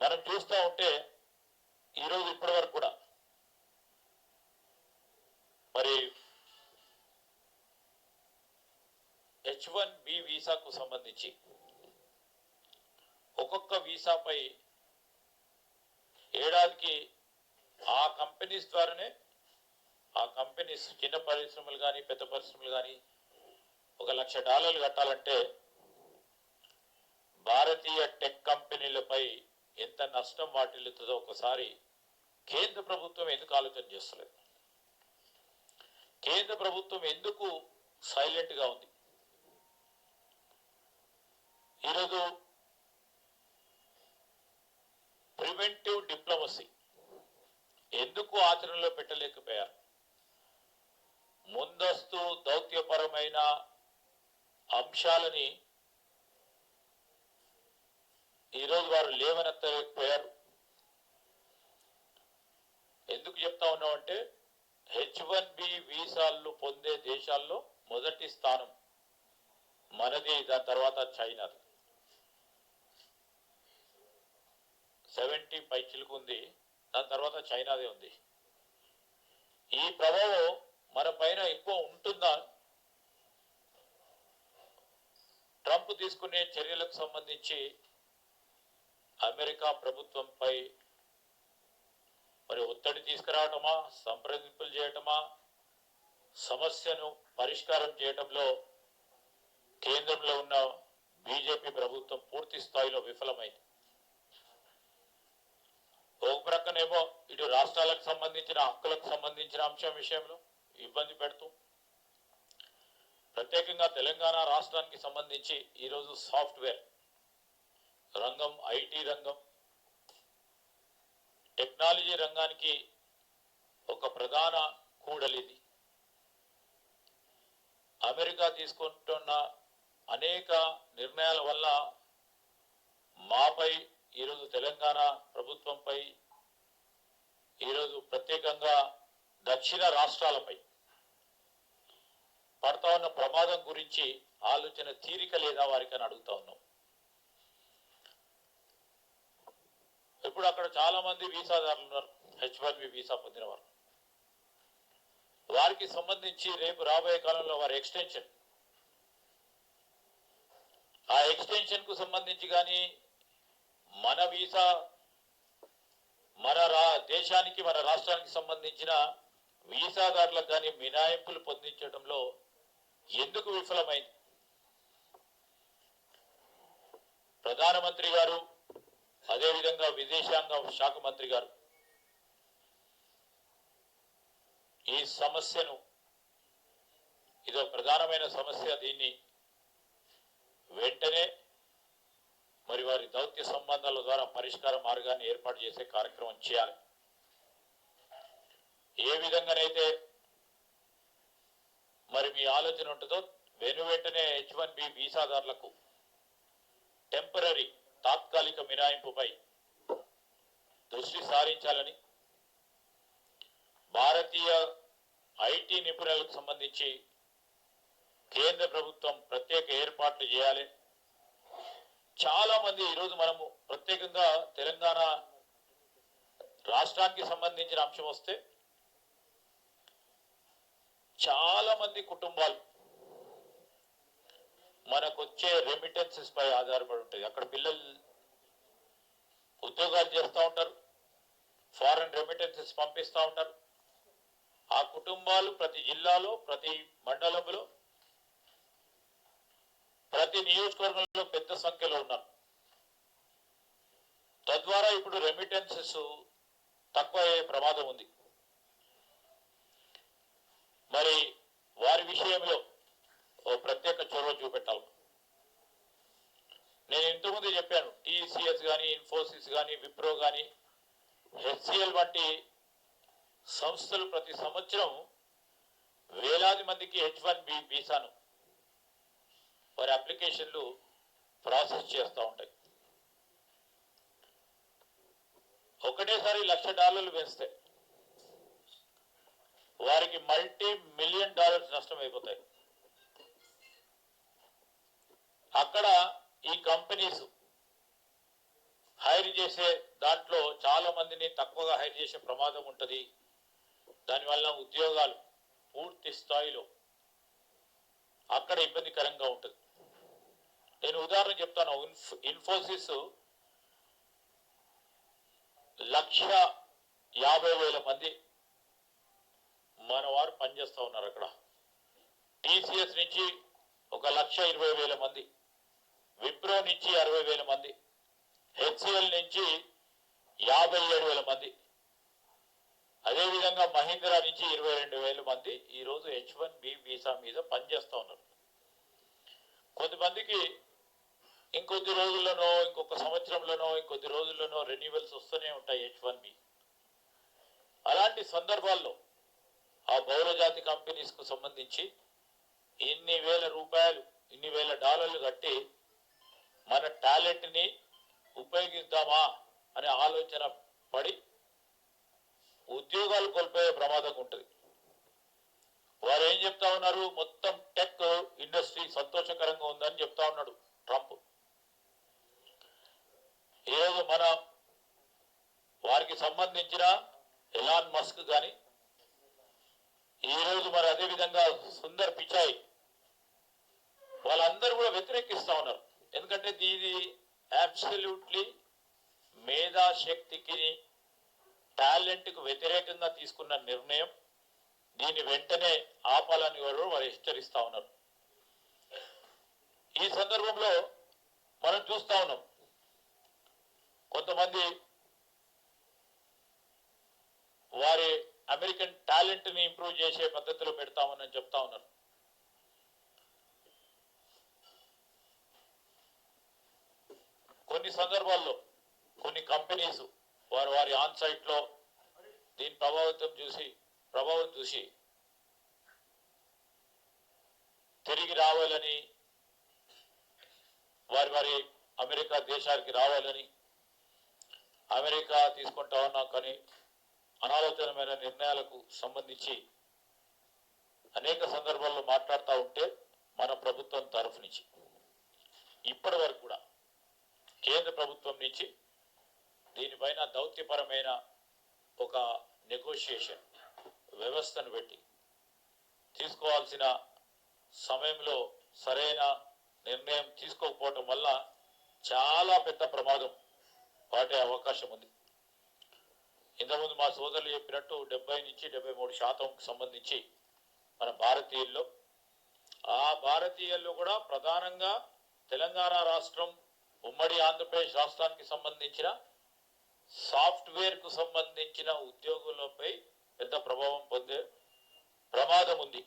మనం చూస్తూ ఉంటే ఈరోజు ఇప్పటి వరకు కూడా. మరి హెచ్ వన్ బి వీసాకు సంబంధించి ఒక్కొక్క వీసాపై ఏడాదికి ఆ కంపెనీస్ ద్వారానే ఆ కంపెనీస్ చిన్న పరిశ్రమలు కానీ పెద్ద పరిశ్రమలు కానీ ఒక లక్ష డాలర్లు కట్టాలంటే భారతీయ టెక్ కంపెనీలపై ఎంత నష్టం వాటిల్లుతుందో ఒకసారి కేంద్ర ప్రభుత్వం ఎందుకు ఆలోచన చేస్తలేదు? కేంద్ర ప్రభుత్వం ఎందుకు సైలెంట్గా ఉంది? ఈరోజు ప్రివెంటివ్ డిప్లొమసీ ఎందుకు ఆచరణలో పెట్టలేకపోయారు? ముందస్తు దౌత్యపరమైన అంశాలని ఈరోజు వారు లేవనెత్తలేకపోయారు. ఎందుకు చెప్తా ఉన్నామంటే హెచ్ వన్ బి వీసాలు పొందే దేశాల్లో మొదటి స్థానం మనది దాని తర్వాత చైనాది సెవెంటీ పై చిలుకుంది దాని తర్వాత చైనాదే ఉంది. ఈ ప్రభావం మన పైన ఎక్కువ ఉంటుందా? ట్రంప్ తీసుకునే చర్యలకు సంబంధించి అమెరికా ప్రభుత్వంపై మరి ఒత్తిడి తీసుకురావటమా సంప్రదింపులు చేయటమా సమస్యను పరిష్కారం చేయటంలో కేంద్రంలో ఉన్న బీజేపీ ప్రభుత్వం పూర్తి స్థాయిలో విఫలమైంది. ఒక ప్రక్కనేమో ఇటు రాష్ట్రాలకు సంబంధించిన హక్కులకు సంబంధించిన అంశం విషయంలో ఇబ్బంది పెడుతూ ప్రత్యేకంగా తెలంగాణ రాష్ట్రానికి సంబంధించి ఈరోజు సాఫ్ట్వేర్ రంగం ఐటీ రంగం. టెక్నాలజీ రంగానికి ఒక ప్రధాన కూడలిది అమెరికా తీసుకుంటున్న అనేక నిర్ణయాల వల్ల మాపై ఈరోజు తెలంగాణ ప్రభుత్వంపై ఈరోజు ప్రత్యేకంగా దక్షిణ రాష్ట్రాలపై పడతా ఉన్న ప్రమాదం గురించి ఆలోచన తీరిక లేదా వారికి అని అడుగుతా ఉన్నాం. ఇప్పుడు అక్కడ చాలా మంది వీసాదారులు ఉన్నారు. హెచ్ వన్ బి వీసా పొందిన వారు. వారికి సంబంధించి రేపు రాబోయే కాలంలో వారి ఎక్స్టెన్షన్ ఆ ఎక్స్టెన్షన్కు సంబంధించి కానీ మన వీసా మన రా దేశానికి మన రాష్ట్రానికి సంబంధించిన వీసాదారులకు కానీ మినాయింపులు పొందించడంలో ఎందుకు విఫలమైంది? ప్రధానమంత్రి గారు అదేవిధంగా విదేశాంగ శాఖ మంత్రి గారు ఈ సమస్యను ఇదో ప్రధానమైన సమస్య దీన్ని వెంటనే మరి వారి దౌత్య సంబంధాల ద్వారా పరిష్కార మార్గాన్ని ఏర్పాటు చేసే కార్యక్రమం చేయాలి. ఏ విధంగానైతే మరి మీ ఆలోచన ఉంటుందో వెను వెంటనే హెచ్ వన్ బి వీసాదారులకు టెంపరీ తాత్కాలిక మినాయింపుపై దృష్టి సారించాలని భారతీయ ఐటీ నిపుణులకు సంబంధించి కేంద్ర ప్రభుత్వం ప్రత్యేక ఏర్పాట్లు చేయాలి. చాలా మంది ఈరోజు మనము ప్రత్యేకంగా తెలంగాణ రాష్ట్రానికి సంబంధించిన అంశం వస్తే చాలా మంది కుటుంబాలు మనకు వచ్చే రెమిటెన్సెస్ పై ఆధారపడి ఉంటుంది అక్కడ పిల్లలు ఉద్యోగాలు చేస్తూ ఉంటారు ఫారెన్ రెమిటెన్సెస్ పంపిస్తూ ఉంటారు. ఆ కుటుంబాలు ప్రతి జిల్లాలో ప్రతి మండలంలో ప్రతి నియోజకవర్గంలో పెద్ద సంఖ్యలో ఉన్నారు. తద్వారా ఇప్పుడు రెమిటెన్సెస్ తక్కువ అయ్యే ప్రమాదం ఉంది మరి వారి విషయంలో ఓ ప్రత్యేక చొరవ చూపెట్టాలి నేను ఇంతకుముందు చెప్పాను టీసీఎస్ కానీ ఇన్ఫోసిస్ కానీ విప్రో కానీ హెచ్సిఎల్ వంటి సంస్థలు ప్రతి సంవత్సరం వేలాది మందికి హెచ్ వన్ బి వీసాను వారి అప్లికేషన్లు ప్రాసెస్ చేస్తూ ఉంటాయి. ఒకటేసారి లక్ష డాలర్లు వేస్తే వారికి మల్టీ మిలియన్ డాలర్స్ నష్టం అయిపోతాయి. అక్కడ ఈ కంపెనీస్ హైర్ చేసే దాంట్లో చాలా మందిని తక్కువగా హైర్ చేసే ప్రమాదం ఉంటుంది. దానివల్ల ఉద్యోగాలు పూర్తి స్థాయిలో అక్కడ ఇబ్బందికరంగా ఉంటుంది. నేను ఉదాహరణ చెప్తాను. ఇన్ఫోసిస్ లక్ష యాభై వేల మంది మన వారు పనిచేస్తూ ఉన్నారు అక్కడ. టీసీఎస్ నుంచి ఒక లక్ష ఇరవై వేల మంది. విప్రో నుంచి అరవై వేల మంది. హెచ్సిఎల్ నుంచి యాభై ఏడు వేల మంది. అదేవిధంగా మహీంద్రా నుంచి ఇరవై రెండు వేల మంది ఈరోజు హెచ్ వన్ బి వీసా మీద పనిచేస్తూ ఉన్నారు. కొంతమందికి ఇంకొద్ది రోజుల్లోనో ఇంకొక సంవత్సరంలోనో ఇంకొద్ది రోజుల్లోనో రెన్యువల్స్ వస్తూనే ఉంటాయి హెచ్ వన్ బి అలాంటి సందర్భాల్లో ఆ బహుళజాతి కంపెనీస్కు సంబంధించి ఇన్ని వేల రూపాయలు ఇన్ని వేల డాలర్లు కట్టి మన టాలెంట్ని ఉపయోగిద్దామా అనే ఆలోచన పడి ఉద్యోగాలు కోల్పోయే ప్రమాదం ఉంటుంది. వారు ఏం చెప్తా ఉన్నారు? మొత్తం టెక్ ఇండస్ట్రీ సంతోషకరంగా ఉందని చెప్తా ఉన్నాడు ట్రంప్. ఈరోజు మన వారికి సంబంధించిన ఎలాన్ మస్క్ కానీ ఈరోజు మరి అదే విధంగా సుందర్ పిచాయ్ వాళ్ళందరూ కూడా వ్యతిరేకిస్తా ఉన్నారు. ఎందుకంటే ఇది అబ్సల్యూట్లీ మేధాశక్తికి టాలెంట్కు వ్యతిరేకంగా తీసుకున్న నిర్ణయం దీన్ని వెంటనే ఆపాలని వారు వారు హెచ్చరిస్తా ఉన్నారు. ఈ సందర్భంలో మనం చూస్తా ఉన్నాం. కొంతమంది వారి అమెరికన్ టాలెంట్ని ఇంప్రూవ్ చేసే పద్ధతిలో పెడతామని చెప్తా ఉన్నారు. కొన్ని సందర్భాల్లో కొన్ని కంపెనీస్ వారు వారి ఆన్ సైట్లో దీని ప్రభావితం చూసి ప్రభావం చూసి తిరిగి రావాలని వారి వారి అమెరికా దేశానికి రావాలని అమెరికా తీసుకుంటా ఉన్నా కానీ అనాలోచనమైన నిర్ణయాలకు సంబంధించి అనేక సందర్భాల్లో మాట్లాడుతూ ఉంటే మన ప్రభుత్వం తరఫు నుంచి. ఇప్పటి వరకు కూడా కేంద్ర ప్రభుత్వం నుంచి దీనిపైన దౌత్యపరమైన ఒక నెగోషియేషన్ వ్యవస్థను పెట్టి తీసుకోవాల్సిన సమయంలో సరైన నిర్ణయం తీసుకోకపోవటం వల్ల చాలా పెద్ద ప్రమాదం పాటే అవకాశం ఉంది. ఇంతకుముందు మా సోదరులు చెప్పినట్టు డెబ్బై నుంచి డెబ్బై మూడు శాతం సంబంధించి మన భారతీయుల్లో. ఆ భారతీయుల్లో కూడా ప్రధానంగా తెలంగాణ రాష్ట్రం ఉమ్మడి ఆంధ్రప్రదేశ్ రాష్ట్రానికి సంబంధించిన సాఫ్ట్వేర్కు సంబంధించిన ఉద్యోగులపై పెద్ద ప్రభావం పొందే ప్రమాదం ఉంది.